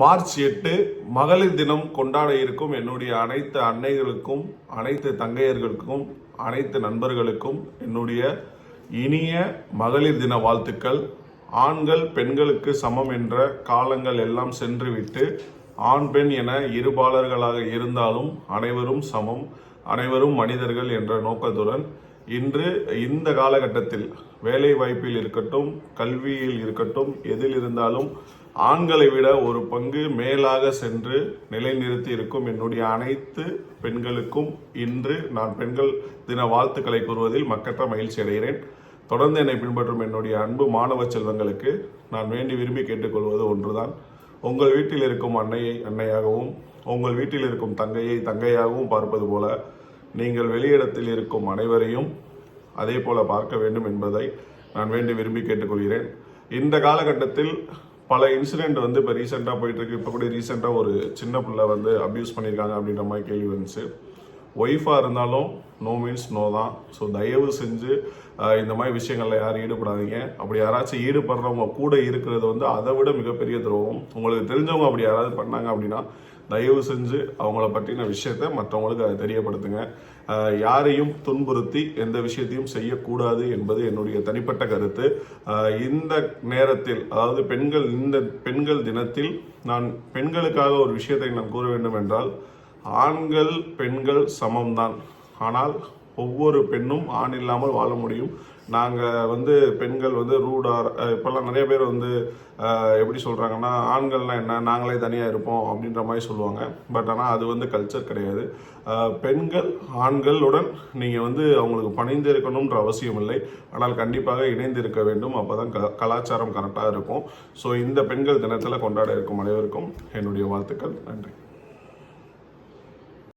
March எட்டு மகளிர் தினம் கொண்டாட இருக்கும் என்னுடைய அனைத்து அன்னைகளுக்கும் அனைத்து தங்கையர்களுக்கும் அனைத்து நண்பர்களுக்கும் என்னுடைய இனிய மகளிர் தின வாழ்த்துக்கள். ஆண்கள் பெண்களுக்கு சமம் என்ற காலங்கள் எல்லாம் சென்றுவிட்டு ஆண் பெண் என இருபாலர்களாக இருந்தாலும் அனைவரும் சமம் அனைவரும் மனிதர்கள் என்ற நோக்கத்துடன் இன்று இந்த காலகட்டத்தில் வேலை வாய்ப்பில் இருக்கட்டும் கல்வியில் இருக்கட்டும் எதில் இருந்தாலும் ஆண்களை விட ஒரு பங்கு மேலாக சென்று நிலைநிறுத்தி இருக்கும் என்னுடைய அனைத்து பெண்களுக்கும் இன்று நான் பெண்கள் தின வாழ்த்துக்களை கூறுவதில் மக்கற்ற மகிழ்ச்சி அடைகிறேன். தொடர்ந்து என்னை பின்பற்றும் என்னுடைய அன்பு மாணவ செல்வங்களுக்கு நான் வேண்டி விரும்பி கேட்டுக்கொள்வது ஒன்றுதான். உங்கள் வீட்டில் இருக்கும் அன்னையை அன்னையாகவும் உங்கள் வீட்டில் இருக்கும் தங்கையை தங்கையாகவும் பார்ப்பது போல நீங்கள் வெளியிடத்தில் இருக்கும் அனைவரையும் அதே போல பார்க்க வேண்டும் என்பதை நான் வேண்டி விரும்பி கேட்டுக்கொள்கிறேன். இந்த காலகட்டத்தில் பல இன்சிடெண்ட் வந்து இப்போ ரீசெண்டாக போயிட்டுருக்கு. இப்போ கூட ரீசெண்டாக ஒரு சின்ன பிள்ளை வந்து அப்யூஸ் பண்ணியிருக்காங்க அப்படின்ற மாதிரி கேள்வி வந்துச்சு. ஒய்ஃபாக இருந்தாலும் நோ மீன்ஸ் நோ தான். ஸோ தயவு செஞ்சு இந்த மாதிரி விஷயங்களில் யாரும் ஈடுபடாதீங்க. அப்படி யாராச்சும் ஈடுபடுறவங்க கூட இருக்கிறது வந்து அதை விட மிகப்பெரிய துரோகம். உங்களுக்கு தெரிஞ்சவங்க அப்படி யாராவது பண்ணாங்க அப்படின்னா தயவு செஞ்சு அவங்கள பற்றின விஷயத்த மற்றவங்களுக்கு அதை தெரியப்படுத்துங்க. யாரையும் துன்புறுத்தி எந்த விஷயத்தையும் செய்யக்கூடாது என்பது என்னுடைய தனிப்பட்ட கருத்து. இந்த நேரத்தில் அதாவது பெண்கள் இந்த பெண்கள் தினத்தில் நான் பெண்களுக்காக ஒரு விஷயத்தை நான் கூற வேண்டும் என்றால் ஆண்கள் பெண்கள் சமம்தான். ஆனால் ஒவ்வொரு பெண்ணும் ஆண் இல்லாமல் வாழ முடியும். நாங்கள் வந்து பெண்கள் வந்து ரூடார் இப்போல்லாம் நிறைய பேர் வந்து எப்படி சொல்கிறாங்கன்னா ஆண்கள்லாம் என்ன நாங்களே தனியாக இருப்போம் அப்படின்ற மாதிரி சொல்லுவாங்க. பட் ஆனால் அது வந்து கல்ச்சர் கிடையாது. பெண்கள் ஆண்களுடன் நீங்கள் வந்து அவங்களுக்கு பணிந்து இருக்கணுன்ற அவசியம் இல்லை. ஆனால் கண்டிப்பாக இணைந்து இருக்க வேண்டும். அப்போ தான் க கலாச்சாரம் கரெக்டாக இருக்கும். ஸோ இந்த பெண்கள் தினத்தில் கொண்டாட இருக்கும் அனைவருக்கும் என்னுடைய வாழ்த்துக்கள். நன்றி.